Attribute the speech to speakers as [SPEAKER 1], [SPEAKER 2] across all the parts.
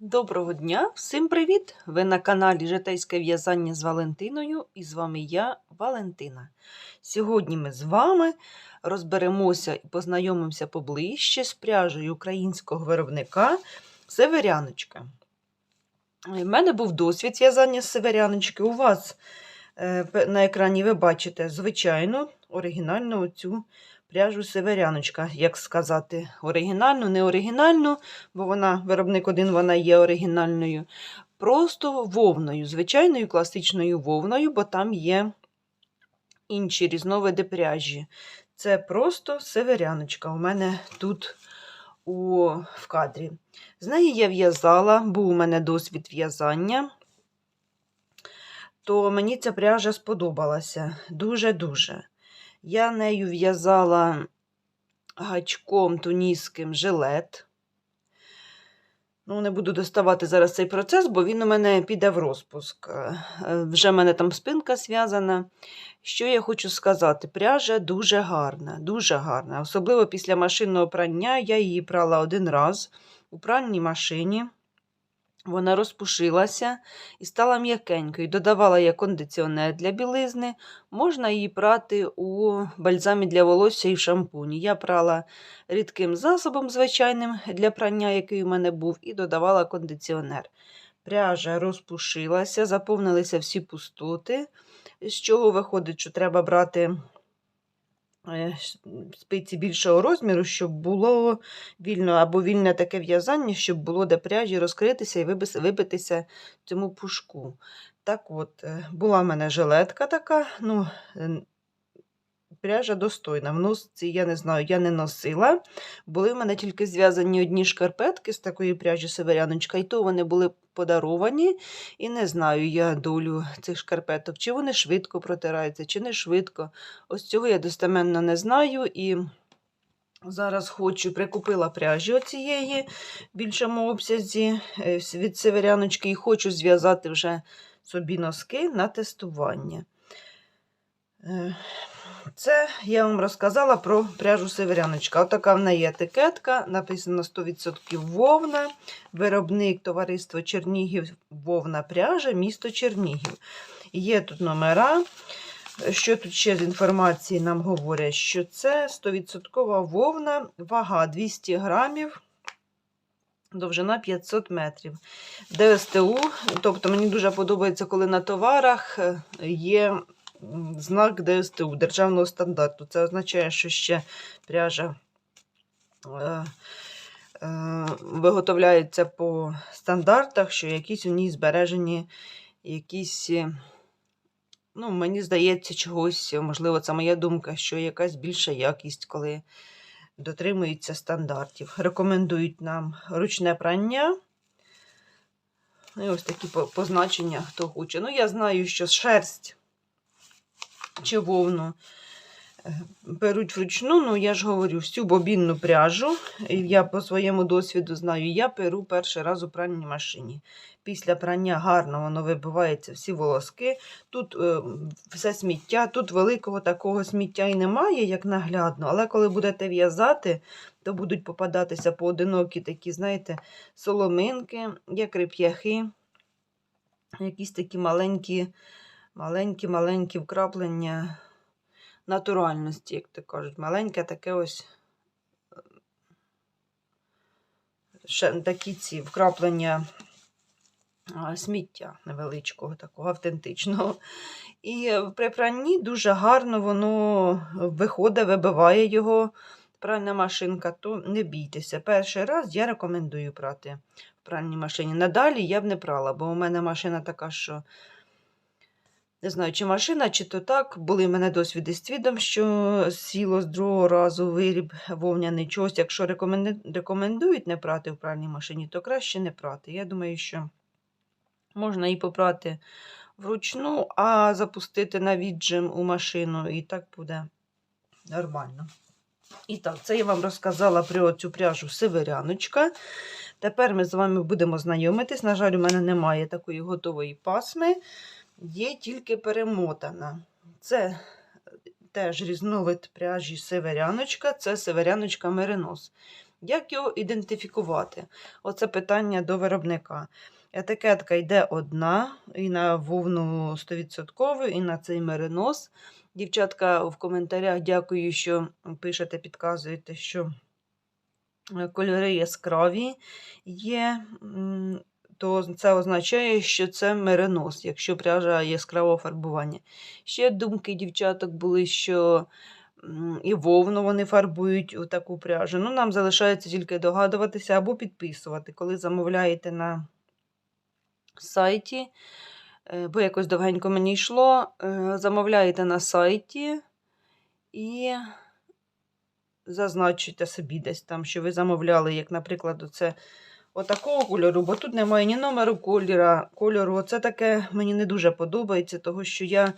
[SPEAKER 1] Доброго дня, всім привіт! Ви на каналі Житейське в'язання з Валентиною і з вами я, Валентина. Сьогодні ми з вами розберемося і познайомимося поближче з пряжею українського виробника Северяночка. У мене був досвід в'язання з Северяночки. У вас е, на екрані ви бачите звичайну оригінальну оцю пряжу Северяночка, як сказати, оригінальну, не оригінальну бо вона, виробник один, вона є оригінальною. Просто вовною, звичайною класичною вовною, бо там є інші різновиди пряжі. Це просто северяночка. У мене тут у, в кадрі. З неї я в'язала, був у мене досвід в'язання, то мені ця пряжа сподобалася дуже-дуже. Я нею в'язала гачком туніським жилет. Ну, не буду доставати зараз цей процес, бо він у мене піде в розпуск. Е, Вже в мене там спинка зв'язана. Що я хочу сказати? Пряжа дуже гарна, дуже гарна. Особливо після машинного прання я її прала один раз у пральній машині. Вона розпушилася і стала м'якенькою. Додавала я кондиціонер для білизни. Можна її прати у бальзамі для волосся і в шампуні. Я прала рідким засобом звичайним для прання, який у мене був, і додавала кондиціонер. Пряжа розпушилася, заповнилися всі пустоти, з чого виходить, що треба брати спиці більшого розміру, щоб було вільно або вільне таке в'язання, щоб було де пряжі розкритися і вибитися цьому пушку. Так от, е, була в мене жилетка така, ну, е, пряжа достойна. В носці, я не знаю, я не носила. Були в мене тільки зв'язані одні шкарпетки з такої пряжі северяночка, і то вони були подаровані. І не знаю я долю цих шкарпеток, чи вони швидко протираються, чи не швидко. Ось цього я достеменно не знаю. І зараз хочу, прикупила пряжі оцієї в більшому обсязі е, від северяночки, і хочу зв'язати вже собі носки на тестування. Е, Це я вам розказала про пряжу северяночка. Отака в неї етикетка, написано 100% вовна, виробник товариство Чернігів вовна пряжа, місто Чернігів. Є тут номера. Що тут ще з інформації нам говорять? Що це 100% вовна, вага 200 грамів, довжина 500 метрів. ДСТУ, тобто мені дуже подобається, коли на товарах е, є знак ДСТУ державного стандарту. Це означає, що ще пряжа е, е, виготовляється по стандартах, що якісь у ній збережені якісь. е, Ну, мені здається, чогось, можливо, це моя думка, що якась більша якість, коли дотримуються стандартів. Рекомендують нам ручне прання. Ну, І ось такі позначення, хто хоче. Ну, я знаю, що шерсть чи вовну е, беруть вручну, ну я ж говорю, всю бобінну пряжу. Я по своєму досвіду знаю, я перу перший раз у пральній машині. Після прання гарно воно вибивається всі волоски. Тут е, все сміття, тут великого такого сміття і немає, як наглядно, але коли будете в'язати, то будуть попадатися поодинокі такі, знаєте, соломинки, як реп'яхи, якісь такі маленькі, маленькі, маленькі вкраплення натуральності, як то кажуть. Маленьке таке ось е, ще такі ці вкраплення сміття невеличкого, такого автентичного. І при пранні дуже гарно воно виходить, вибиває його пральна машинка, то не бійтеся. Перший раз я рекомендую прати в пральній машині. Надалі я б не прала, бо у мене машина така, що не знаю, чи машина, чи то так. Були в мене досвіди з твідом, що сіло з другого разу виріб вовняний чогось. Якщо рекомендують не прати в пральній машині, то краще не прати. Я думаю, що можна і попрати вручну, а запустити на віджим у машину, і так буде нормально. І так, це я вам розказала про цю пряжу Северяночка. Тепер ми з вами будемо знайомитись. На жаль, у мене немає такої готової пасми, є тільки перемотана. Це теж різновид пряжі Северяночка, це Северяночка Меринос. Як його ідентифікувати? Оце питання до виробника. Етикетка йде одна, і на вовну 100%, і на цей меринос. Дівчатка в коментарях дякую, що пишете, підказуєте, що кольори яскраві є, то це означає, що це меринос, якщо пряжа яскравого фарбування. Ще думки дівчаток були, що і вовну вони фарбують у таку пряжу. Ну, нам залишається тільки догадуватися або підписувати, коли замовляєте на сайті, е, бо якось довгенько мені йшло. е, Замовляєте на сайті і зазначуйте собі десь там, що ви замовляли, як, наприклад, оце отакого кольору, бо тут немає ні номеру кольора, кольору. Оце таке мені не дуже подобається, тому що я,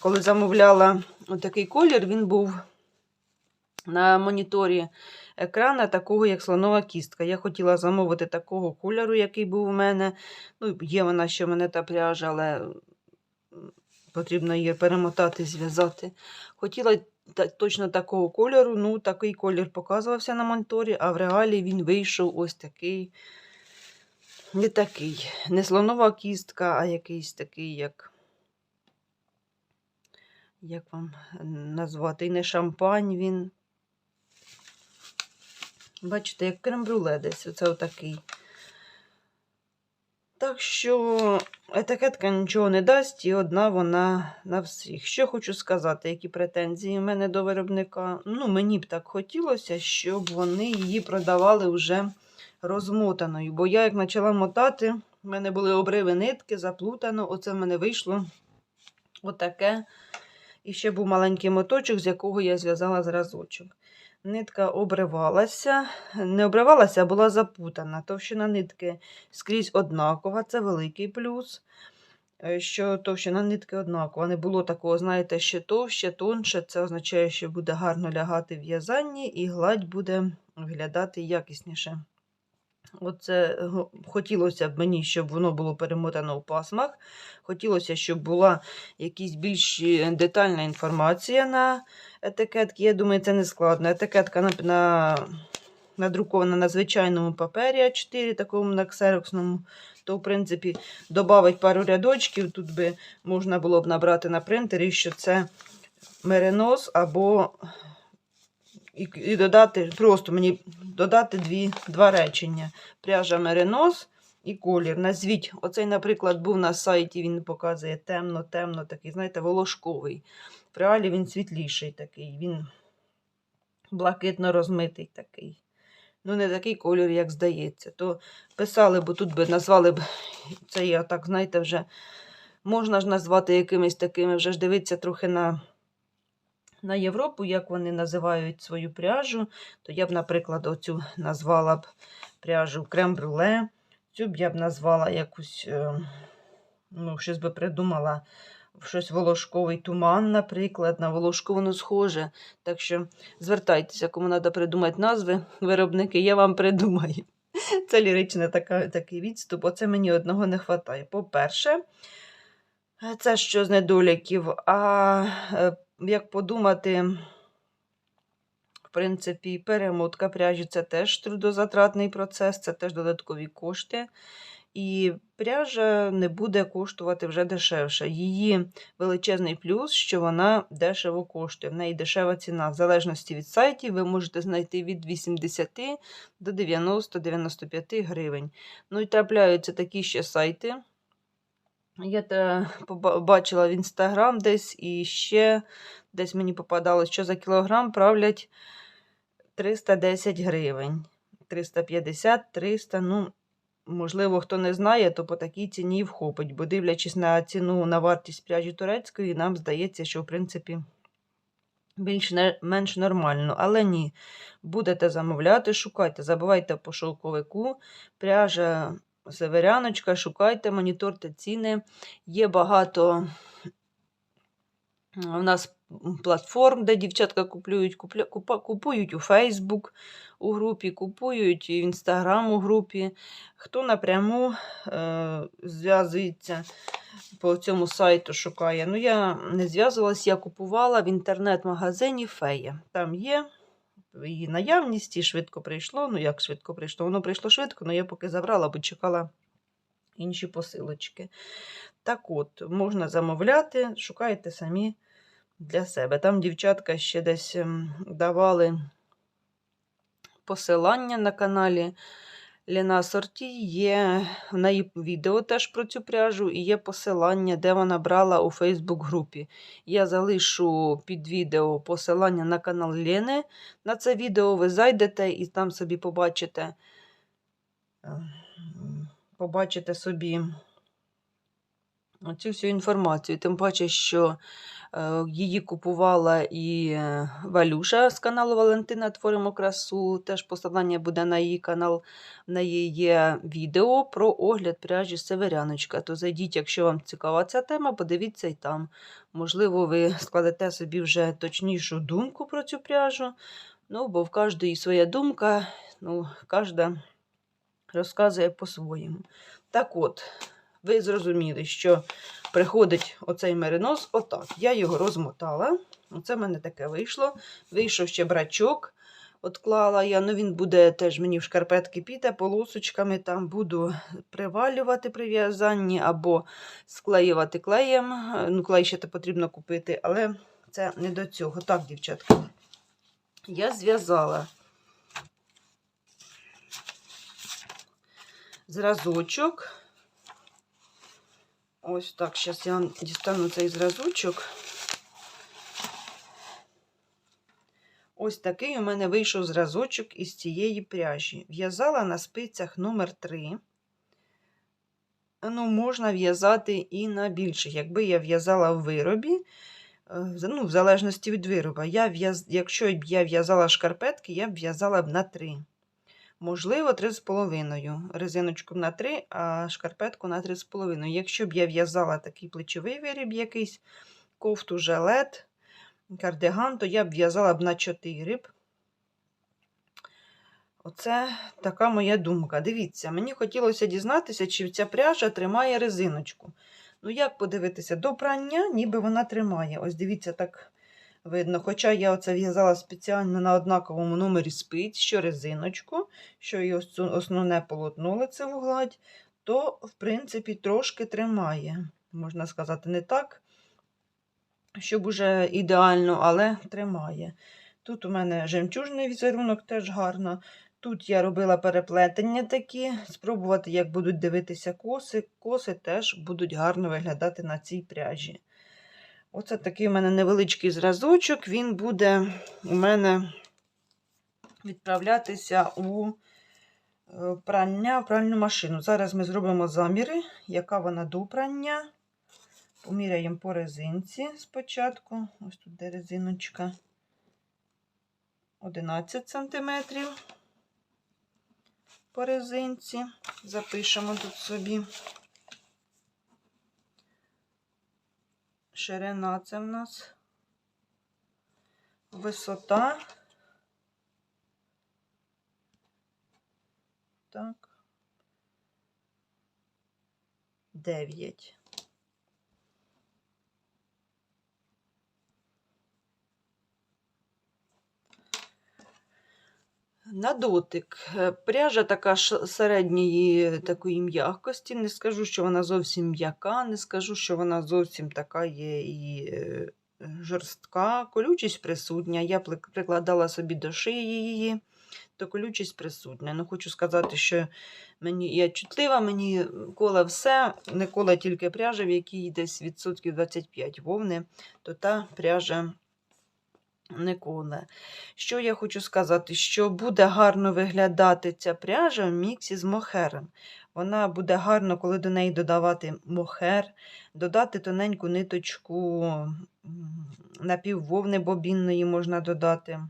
[SPEAKER 1] коли замовляла отакий колір, він був на моніторі екрана такого, як слонова кістка. Я хотіла замовити такого кольору, який був у мене. Ну, є вона ще в мене та пряжа, але потрібно її перемотати, зв'язати. Хотіла та- точно такого кольору. Ну, такий колір показувався на моніторі, а в реалі він вийшов ось такий. Не такий. Не слонова кістка, а якийсь такий, як. Як вам назвати? І не шампань він. Бачите, як крем-брюле десь. Оце отакий. Так що етикетка нічого не дасть, і одна вона на всіх. Що хочу сказати, які претензії в мене до виробника. Ну, мені б так хотілося, щоб вони її продавали вже розмотаною. Бо я, як почала мотати, в мене були обриви нитки, заплутано. Оце в мене вийшло отаке. І ще був маленький моточок, з якого я зв'язала зразочок. Нитка обривалася, не обривалася, а була запутана. Товщина нитки скрізь однакова, це великий плюс. Е, Що товщина нитки однакова. Не було такого, знаєте, ще товще, тонше. Це означає, що буде гарно лягати в в'язанні і гладь буде виглядати якісніше. Оце хотілося б мені, щоб воно було перемотано у пасмах. Хотілося, щоб була якась більш е, детальна інформація на етикетки. Я думаю, це не складно. Етикетка на, на, надрукована на звичайному папері А4, такому на ксероксному. То, в принципі, додавить пару рядочків. Тут би можна було б набрати на принтері, що це меринос або і, і додати, просто мені додати дві, два речення. Пряжа меринос і колір. Назвіть, оцей, наприклад, був на сайті, він показує темно-темно, такий, знаєте, волошковий. В реалі він світліший такий, він блакитно розмитий такий. Ну, не такий колір, як здається. То писали, бо тут би назвали б це я так, знаєте, вже можна ж назвати якимись такими, вже ж дивитися трохи на, на Європу, як вони називають свою пряжу. То я б, наприклад, оцю назвала б пряжу крем-брюле. Цю б я б назвала якусь, е, ну, щось би придумала. Щось волошковий туман, наприклад, на волошку схоже. Так що звертайтеся, кому треба придумати назви, виробники, я вам придумаю. Це ліричний така, такий відступ, оце мені одного не вистачає. По-перше, це що з недоліків. А е, як подумати, в принципі, перемотка пряжі це теж трудозатратний процес, це теж додаткові кошти. І пряжа не буде коштувати вже дешевше. Її величезний плюс, що вона дешево коштує. В неї дешева ціна. В залежності від сайтів ви можете знайти від 80 до 90-95 гривень. Ну і трапляються такі ще сайти. Я те бачила в інстаграм десь і ще десь мені попадалось, що за кілограм правлять 310 гривень. 350-300, ну, можливо, хто не знає, то по такій ціні і вхопить, бо дивлячись на ціну на вартість пряжі турецької, нам здається, що в принципі більш-менш нормально. Але ні, будете замовляти, шукайте, забувайте по шовковику, пряжа северяночка, шукайте, моніторте ціни. Є багато у нас платформ, де дівчатка купують, купля, купа- купують у Facebook у групі, купують і в Instagram у групі. Хто напряму е, зв'язується по цьому сайту, шукає. Ну, я не зв'язувалась, я купувала в інтернет-магазині Фея. Там є в її наявність і швидко прийшло. Ну, як швидко прийшло? Воно прийшло швидко, але я поки забрала, бо чекала інші посилочки. Так от, можна замовляти, шукайте самі для себе. Там дівчатка ще десь ем, давали посилання на каналі Ліна Сорті. Є в неї відео теж про цю пряжу і є посилання, де вона брала у Фейсбук-групі. Я залишу під відео посилання на канал Ліни. На це відео ви зайдете і там собі побачите, е, побачите собі цю всю інформацію. Тим паче, що е, її купувала і е, Валюша з каналу Валентина Творимо красу. Теж посилання буде на її канал. В неї є відео про огляд пряжі Северяночка. То зайдіть, якщо вам цікава ця тема, подивіться і там. Можливо, ви складете собі вже точнішу думку про цю пряжу. Ну, бо в кожної своя думка, ну, кожна розказує по-своєму. Так от, ви зрозуміли, що приходить оцей меринос отак. Я його розмотала. Оце в мене таке вийшло. Вийшов ще брачок, отклала я. Ну, він буде теж мені в шкарпетки піде, полосочками там буду привалювати при в'язанні або склеювати клеєм. Ну, клей ще потрібно купити, але це не до цього. Так, дівчатка, я зв'язала. Зразочок. Ось так, зараз я дістану цей зразочок. Ось такий у мене вийшов зразочок із цієї пряжі. В'язала на спицях номер 3 Ну, можна в'язати і на більших. Якби я в'язала в виробі, ну, в залежності від вироба, я якщо б я в'язала шкарпетки, я б в'язала б на 3. Можливо, 3,5. Резиночку на 3, а шкарпетку на 3,5. Якщо б я в'язала такий плечовий виріб, якийсь кофту, жилет, кардиган, то я б в'язала б на 4 б. Оце така моя думка. Дивіться, мені хотілося дізнатися, чи ця пряжа тримає резиночку. Ну, як подивитися, до прання, ніби вона тримає. Ось дивіться, так видно. Хоча я оце в'язала спеціально на однаковому номері спиць, що резиночку, що і ось основне полотно лицеву гладь, то, в принципі, трошки тримає. Можна сказати, не так, щоб уже ідеально, але тримає. Тут у мене жемчужний візерунок теж гарно. Тут я робила переплетення такі, спробувати, як будуть дивитися коси. Коси теж будуть гарно виглядати на цій пряжі. Оце такий у мене невеличкий зразочок, він буде у мене відправлятися у е, прання, в пральну машину. Зараз ми зробимо заміри, яка вона до прання. Поміряємо по резинці спочатку. Ось тут де резиночка. 11 см по резинці. Запишемо тут собі. Ширина це в нас висота. Так. 9. На дотик. Е, пряжа така середньої такої м'якості. Не скажу, що вона зовсім м'яка, не скажу, що вона зовсім така є і е, жорстка. Колючість присутня. Я прикладала собі до шиї її, то колючість присутня. Ну, Хочу сказати, що мені я чутлива, мені коле все, не коле тільки пряжа, в якій десь відсотків 25 вовни, то та пряжа не. Що я хочу сказати, що буде гарно виглядати ця пряжа в міксі з мохером. Вона буде гарно, коли до неї додавати мохер, додати тоненьку ниточку напіввовни бобінної можна додати.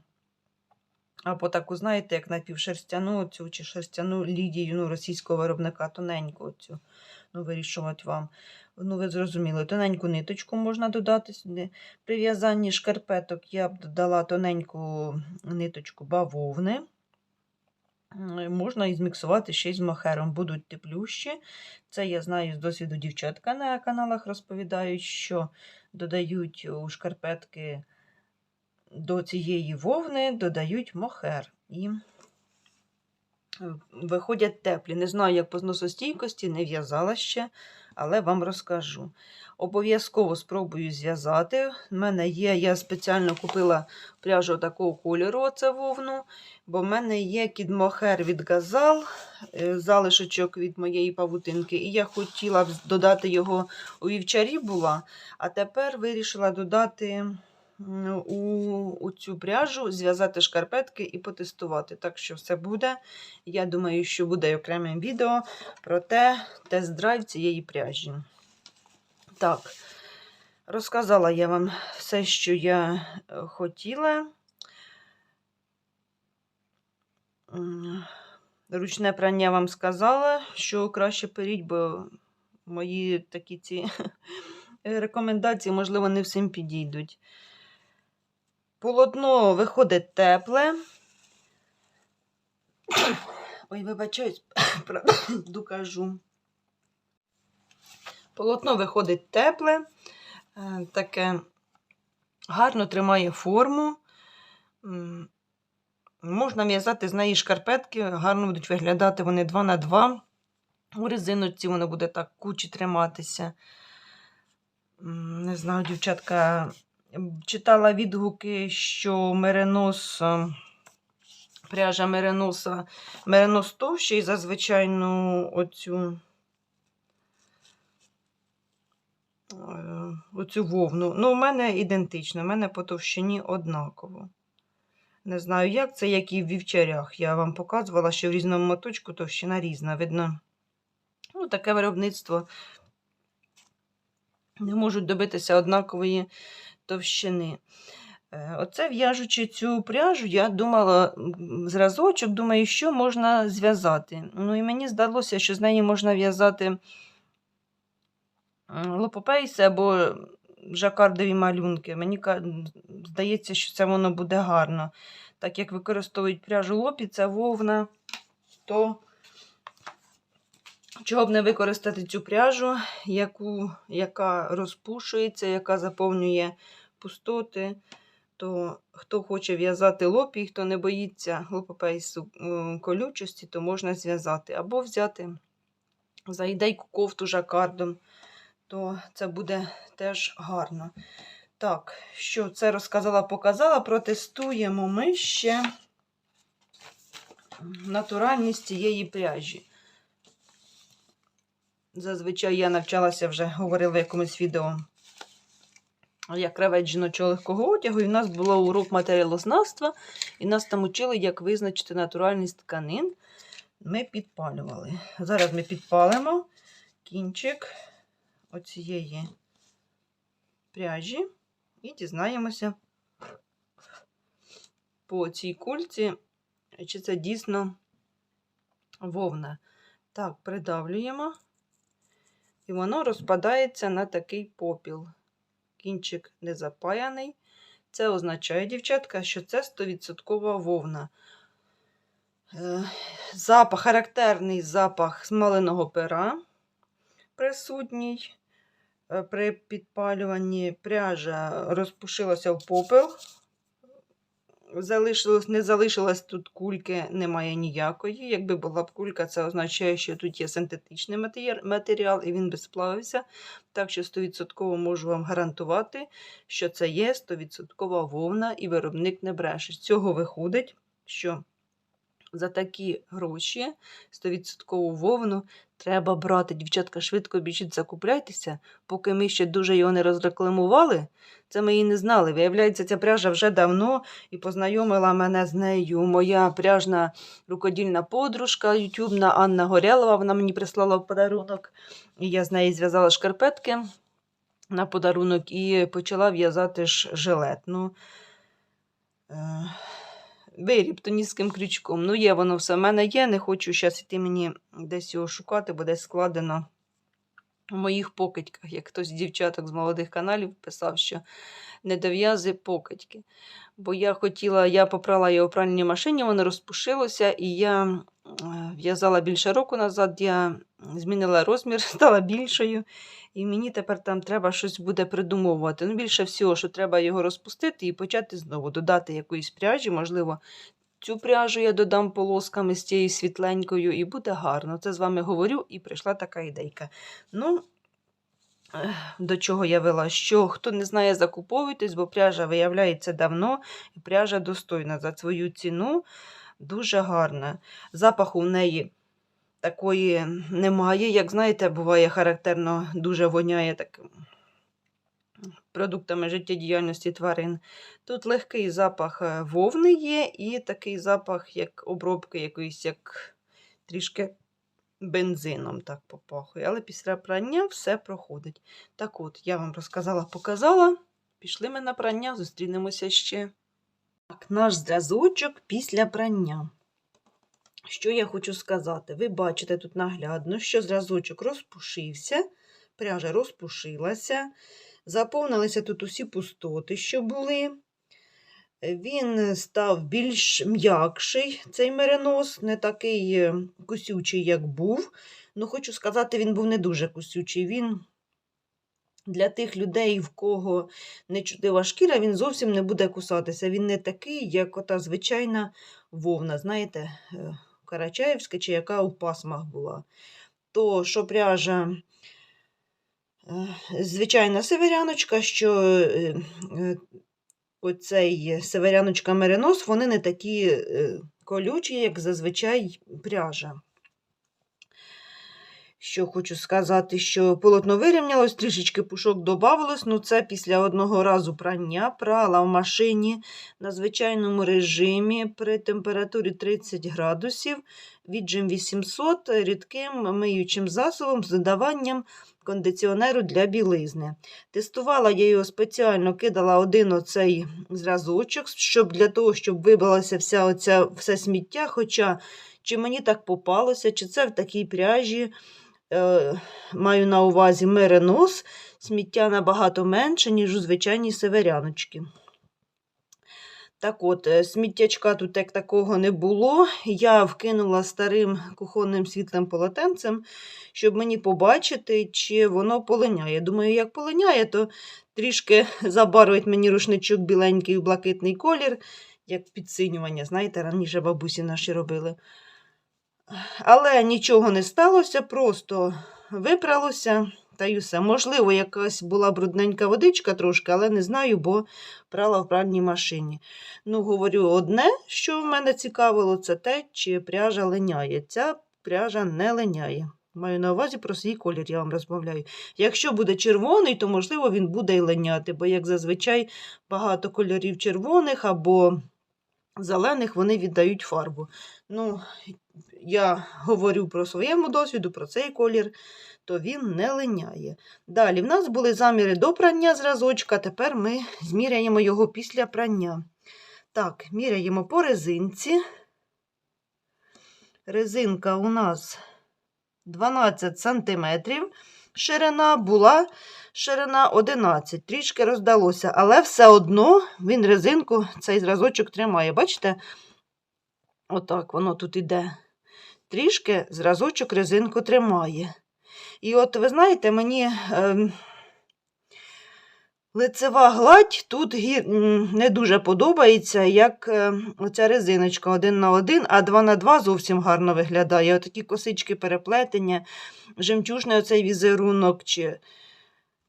[SPEAKER 1] Або таку, знаєте, як напівшерстяну цю чи шерстяну лідію ну, російського виробника, тоненьку цю, ну, вирішувати вам. Ну, ви зрозуміли, тоненьку ниточку можна додати сюди. При в'язанні шкарпеток я б додала тоненьку ниточку бавовни. Можна і зміксувати ще й з мохером, будуть теплющі. Це я знаю з досвіду дівчатка на каналах розповідають, що додають у шкарпетки до цієї вовни додають мохер. І е, виходять теплі. Не знаю, як по зносостійкості, не в'язала ще, але вам розкажу. Обов'язково спробую зв'язати. У мене є, я спеціально купила пряжу такого кольору, оце вовну, бо в мене є кідмохер від газал, е, залишочок від моєї павутинки, і я хотіла додати його у вівчарі була, а тепер вирішила додати у, у цю пряжу, зв'язати шкарпетки і потестувати. Так що все буде. Я думаю, що буде окреме відео про те, тест-драйв цієї пряжі. Так, розказала я вам все, що я е, хотіла. Ручне прання вам сказала, що краще періть, бо мої такі ці рекомендації, можливо, не всім підійдуть. Полотно виходить тепле. Ой, вибачаюсь, правду кажу. Полотно виходить тепле, е, таке гарно тримає форму. Можна в'язати з неї шкарпетки, гарно будуть виглядати вони 2 на 2 У резиночці воно буде так кучі триматися. Не знаю, дівчатка, читала відгуки, що меринос, е, пряжа мериноса, меринос товщий за звичайну оцю. е, Оцю вовну. Ну, у мене ідентично, у мене по товщині однаково. Не знаю, як це, як і в вівчарях. Я вам показувала, що в різному моточку товщина різна. Видно, ну, таке виробництво не можуть добитися однакової товщини. Е, Оце в'яжучи цю пряжу, я думала зразочок, думаю, що можна зв'язати. Ну і мені здалося, що з неї можна в'язати лопопейси або жакардові малюнки. Мені здається, що це воно буде гарно. Так як використовують пряжу лопі, це вовна, то чого б не використати цю пряжу, яку, яка розпушується, яка заповнює пустоти. То хто хоче в'язати лопі, хто не боїться лопопейсу колючості, то можна зв'язати. Або взяти за ідейку кофту жакардом, то це буде теж гарно. Так, що це розказала, показала, протестуємо ми ще натуральність цієї пряжі. Зазвичай я навчалася вже, говорила в якомусь відео, як кравець жіночого легкого одягу, і в нас було урок матеріалознавства, і нас там учили, як визначити натуральність тканин. Ми підпалювали. Зараз ми підпалимо кінчик оцієї пряжі і дізнаємося по цій кульці, чи це дійсно вовна. Так, придавлюємо, і воно розпадається на такий попіл. Кінчик не запаяний. Це означає, дівчатка, що це 100% вовна. Е, Запах, характерний запах смоленого пера присутній. Е, При підпалюванні пряжа розпушилася в попел. Залишилось, не залишилось тут кульки, немає ніякої. Якби була б кулька, це означає, що тут є синтетичний матері- матеріал і він би сплавився. Так що 100% можу вам гарантувати, що це є 100% вовна і виробник не бреше. З цього виходить, що за такі гроші 100% вовну треба брати. Дівчатка, швидко біжіть, закупляйтеся, поки ми ще дуже його не розрекламували. Це ми і не знали. Виявляється, ця пряжа вже давно і познайомила мене з нею моя пряжна рукодільна подружка, ютюбна Анна Горялова. Вона мені прислала в подарунок. І я з неї зв'язала шкарпетки на подарунок і почала в'язати ж жилет. Ну, е, виріб тонізьким крючком. Ну, є воно все в мене є. Не хочу зараз йти мені десь його шукати, бо десь складено у моїх покидьках, як хтось з дівчаток з молодих каналів писав, що не дов'язи покидьки. Бо я хотіла, я попрала його в пральній машині, воно розпушилося, і я е, в'язала більше року назад, я змінила розмір, стала більшою. І мені тепер там треба щось буде придумовувати. Ну, більше всього, що треба його розпустити і почати знову додати якоїсь пряжі. Можливо, цю пряжу я додам полосками з цією світленькою, і буде гарно. Це з вами говорю, і прийшла така ідейка. Ну, до чого я вела? Що хто не знає, закуповуйтесь, бо пряжа виявляється давно, і пряжа достойна за свою ціну. Дуже гарна. Запаху в неї такої немає. Як знаєте, буває характерно, дуже воняє таким продуктами життєдіяльності тварин. Тут легкий запах е, вовни є, і такий запах, як обробки якоїсь, як трішки бензином так попахує. Але після прання все проходить. Так от, я вам розказала, показала. Пішли ми на прання, зустрінемося ще. Так, наш зразочок після прання. Що я хочу сказати? Ви бачите тут наглядно, що зразочок розпушився, пряжа розпушилася, заповнилися тут усі пустоти, що були. Він став більш м'якший, цей меринос, не такий е, кусючий, як був. Ну, хочу сказати, він був не дуже кусючий. Він для тих людей, в кого не чутлива шкіра, він зовсім не буде кусатися. Він не такий, як ота звичайна вовна, знаєте, е, карачаївська чи яка у пасмах була. То, що пряжа е, звичайна северяночка, що е, е, оцей северяночка меринос, вони не такі е, колючі, як зазвичай пряжа. Що хочу сказати, що полотно вирівнялось, трішечки пушок додавалось, ну це після одного разу прання прала в машині на звичайному режимі при температурі 30 градусів, віджим 800 рідким миючим засобом з додаванням кондиціонеру для білизни. Тестувала я його спеціально, кидала один оцей зразочок, щоб для того, щоб вибилося вся оця, все сміття. Хоча чи мені так попалося, чи це в такій пряжі. Е, маю на увазі меренос, сміття набагато менше, ніж у звичайній северяночки. Так от, е, сміттячка тут як такого не було. Я вкинула старим кухонним світлим полотенцем, щоб мені побачити, чи воно полиняє. Думаю, як полиняє, то трішки забарвить мені рушничок біленький у блакитний колір, як підсинювання. Знаєте, раніше бабусі наші робили. Але нічого не сталося, просто випралося та й. Можливо, якась була брудненька водичка трошки, але не знаю, бо прала в пральній машині. Ну, говорю, одне, що в мене цікавило, це те, чи пряжа линяє. Ця пряжа не линяє. Маю на увазі про свій колір, я вам розмовляю. Якщо буде червоний, то, можливо, він буде і линяти, бо, як зазвичай, багато кольорів червоних або зелених вони віддають фарбу. Ну, я говорю про своєму досвіду, про цей колір, то він не линяє. Далі, в нас були заміри до прання зразочка, тепер ми зміряємо його після прання. Так, міряємо по резинці. Резинка у нас 12 см. Ширина була ширина 11, трішки роздалося, але все одно він резинку, цей зразочок тримає. Бачите? Отак воно тут іде. Трішки зразочок резинку тримає. І от, ви знаєте, мені е, лицева гладь тут не дуже подобається, як е, оця резиночка один на один, а два на два зовсім гарно виглядає. Отакі косички переплетення, жемчужний оцей візерунок чи,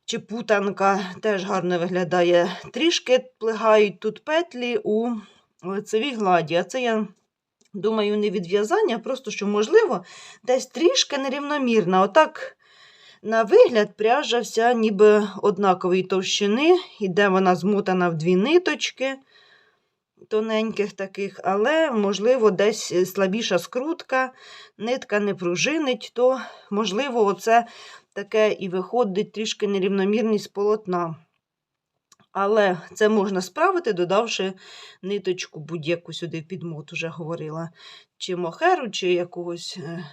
[SPEAKER 1] чи путанка теж гарно виглядає. Трішки плигають тут петлі у лицевій гладі. А це я. Думаю, не від в'язання, просто що, можливо, десь трішки нерівномірна. Отак, на вигляд, пряжа вся ніби однакової товщини, іде вона змотана в дві ниточки тоненьких таких, але, можливо, десь слабіша скрутка, нитка не пружинить, то, можливо, оце таке і виходить трішки нерівномірність полотна. Але це можна справити, додавши ниточку будь-яку сюди в підмот, уже говорила, чи мохеру, чи якогось е,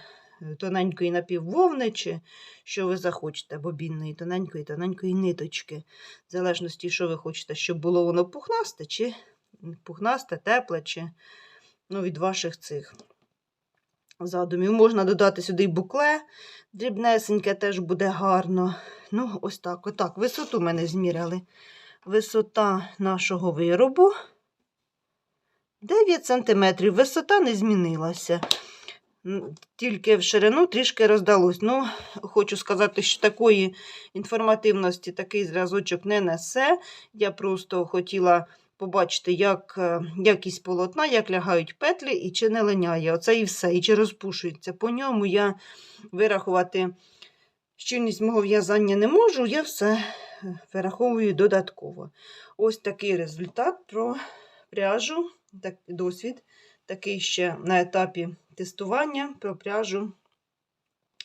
[SPEAKER 1] тоненької напіввовни, чи що ви захочете, бобінної, тоненької, тоненької ниточки. В залежності, що ви хочете, щоб було воно пухнасте, чи пухнасте, тепле, чи ну, від ваших цих задумів. Можна додати сюди букле, дрібнесеньке теж буде гарно. Ну, ось так, отак. Висоту мене зміряли. Висота нашого виробу 9 см. Висота не змінилася. Тільки в ширину трішки роздалось. Ну, хочу сказати, що такої інформативності такий зразочок не несе. Я просто хотіла побачити, як е, якість полотна, як лягають петлі і чи не линяє. Оце і все, і чи розпушується. По ньому я вирахувати щільність мого в'язання не можу, я все вираховую додатково. Ось такий результат про пряжу, так, досвід, такий ще на етапі тестування про пряжу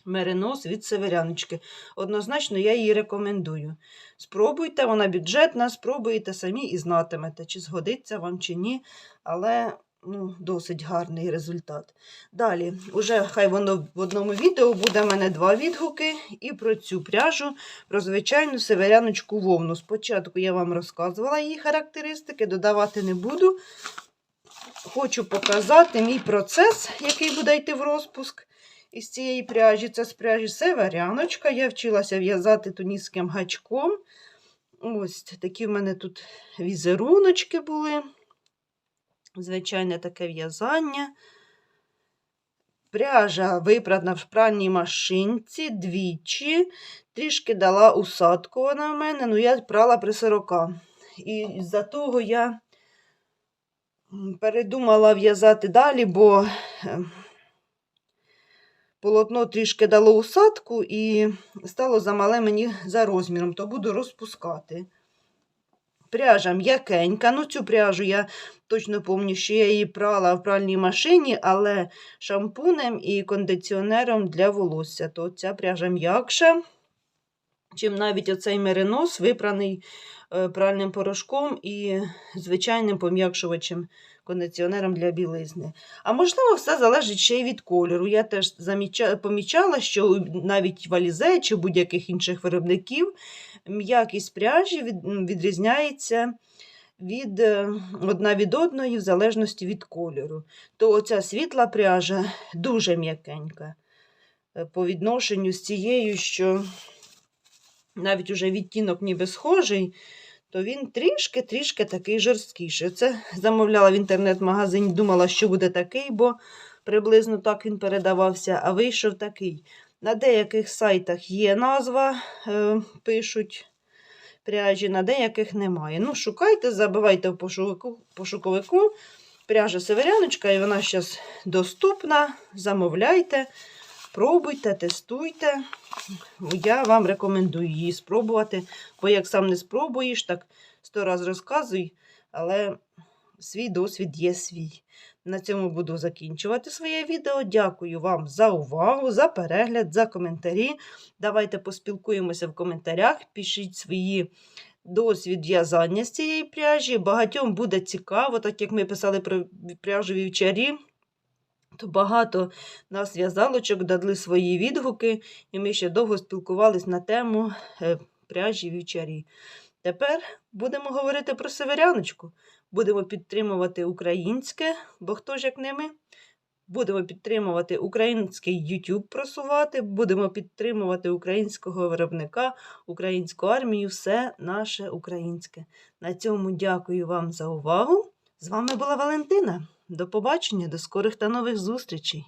[SPEAKER 1] меринос від северяночки. Однозначно, я її рекомендую. Спробуйте, вона бюджетна, спробуйте самі і знатимете, чи згодиться вам чи ні, але ну, досить гарний результат. Далі, уже хай воно в одному відео буде в мене два відгуки і про цю пряжу, про звичайну северяночку вовну. Спочатку я вам розказувала її характеристики, додавати не буду. Хочу показати мій процес, який буде йти в розпуск із цієї пряжі. Це з пряжі северяночка. Я вчилася в'язати туніським гачком. Ось такі в мене тут візеруночки були. Звичайне таке в'язання. Пряжа випрана в пральній машинці двічі. Трішки дала усадку вона в мене, ну я прала при 40. І з-за того я передумала в'язати далі, бо е, полотно трішки дало усадку і стало замале мені за розміром, то буду розпускати. Пряжа м'якенька. Ну, цю пряжу я точно пам'ятаю, що я її прала в пральній машині, але шампунем і кондиціонером для волосся. То ця пряжа м'якша, чим навіть оцей меринос, випраний е, пральним порошком і звичайним пом'якшувачем кондиціонером для білизни. А можливо, все залежить ще й від кольору. Я теж помічала, що навіть в Alize чи будь-яких інших виробників м'якість пряжі від... відрізняється від е, одна від одної в залежності від кольору. То оця світла пряжа дуже м'якенька е, по відношенню з цією, що навіть уже відтінок ніби схожий, то він трішки-трішки такий жорсткіший. Це замовляла в інтернет-магазині, думала, що буде такий, бо приблизно так він передавався, а вийшов такий. На деяких сайтах є назва, е, пишуть пряжі, на деяких немає. Ну, шукайте, забивайте в пошуковику, пряжа Северяночка, і вона зараз доступна. Замовляйте, пробуйте, тестуйте. Я вам рекомендую її спробувати, бо як сам не спробуєш, так сто раз розказуй, але свій досвід є свій. На цьому буду закінчувати своє відео. Дякую вам за увагу, за перегляд, за коментарі. Давайте поспілкуємося в коментарях, пишіть свої досвід в'язання з цієї пряжі. Багатьом буде цікаво, так як ми писали про пряжу вівчарі. То багато нас в'язалочок дали свої відгуки, і ми ще довго спілкувались на тему е, пряжі вівчарі. Тепер будемо говорити про северяночку. Будемо підтримувати українське, бо хто ж як не ми. Будемо підтримувати український YouTube просувати, будемо підтримувати українського виробника, українську армію, все наше українське. На цьому дякую вам за увагу. З вами була Валентина. До побачення, до скорих та нових зустрічей!